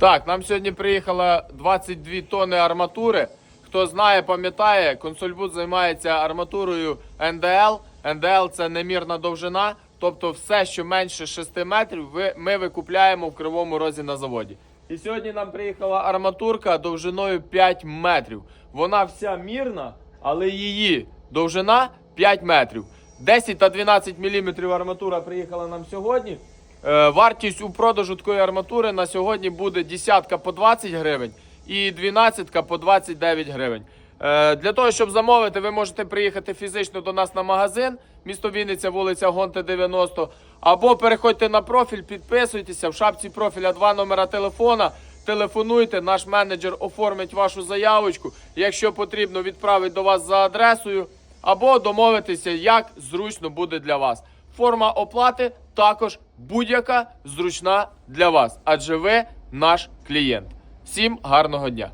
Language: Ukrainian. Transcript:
Так, нам сьогодні приїхало 22 тонни арматури. Хто знає, пам'ятає, консольбут займається арматурою НДЛ. НДЛ це немірна довжина, тобто все, що менше 6 метрів, ми викупляємо в кривому розі на заводі. І сьогодні нам приїхала арматурка довжиною 5 метрів. Вона вся мірна, але її довжина 5 метрів. 10 та 12 мм арматура приїхала нам сьогодні. Е, Вартість у продажу такої арматури на сьогодні буде десятка по 20 гривень і 12 по 29 гривень. Е, Для того, щоб замовити, ви можете приїхати фізично до нас на магазин, місто Вінниця, вулиця Гонте 90, або переходьте на профіль, підписуйтеся, в шапці профіля два номера телефона. Телефонуйте, наш менеджер оформить вашу заявочку. Якщо потрібно, відправить до вас за адресою, або домовитися, як зручно буде для вас. Форма оплати також будь-яка зручна для вас, адже ви наш клієнт. Всім гарного дня!